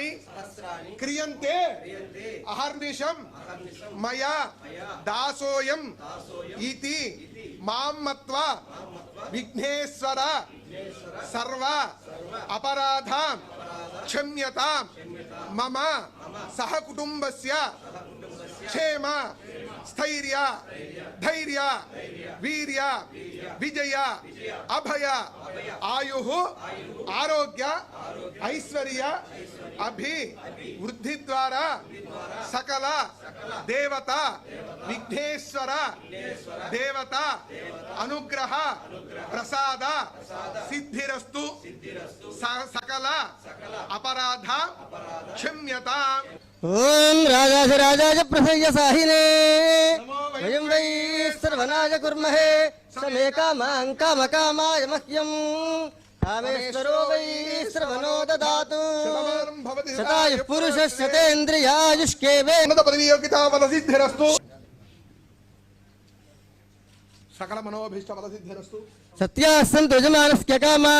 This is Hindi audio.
सहस्राणि क्रियन्ते। अहर्निशम् मया। विघ्नेश्वर। सर्व। मम। सहकुटुम्बस्य। क्षेम। ಸ್ಥೈರ್ಯ ಧೈರ್ಯ ವೀರ್ಯ ವಿಜಯ ಅಭಯ ಆಯು ಆರೋಗ್ಯ ಐಶ್ವರ್ಯ ಅಭಿ ವೃದ್ಧಿದ್ವಾರ ಸಕಲ ದೇವತಾ ವಿಘ್ನೇಶ್ವರ ದೇವತಾ ಅನುಗ್ರಹ ಪ್ರಸಾದ ಸಿದ್ಧಿರಸ್ತು ಸಕಲ ಅಪರಾಧ ಕ್ಷಮ್ಯತಾ ओम राजा से राजा च प्रसय साहिने वयम वै सर्वनाज कुर्महे। समे कामां काम कामाय मह्यम्। कामेश्वरो वै सर्वनो ददातु। शतायुः पुरुषः शतेन्द्रियायुष्केवे प्रतियोगिता पदसिद्धिरस्तु सकल मनोभीष्ट पदसिद्धिरस्तु सत्याः सन्तु यजमानस्य कामा।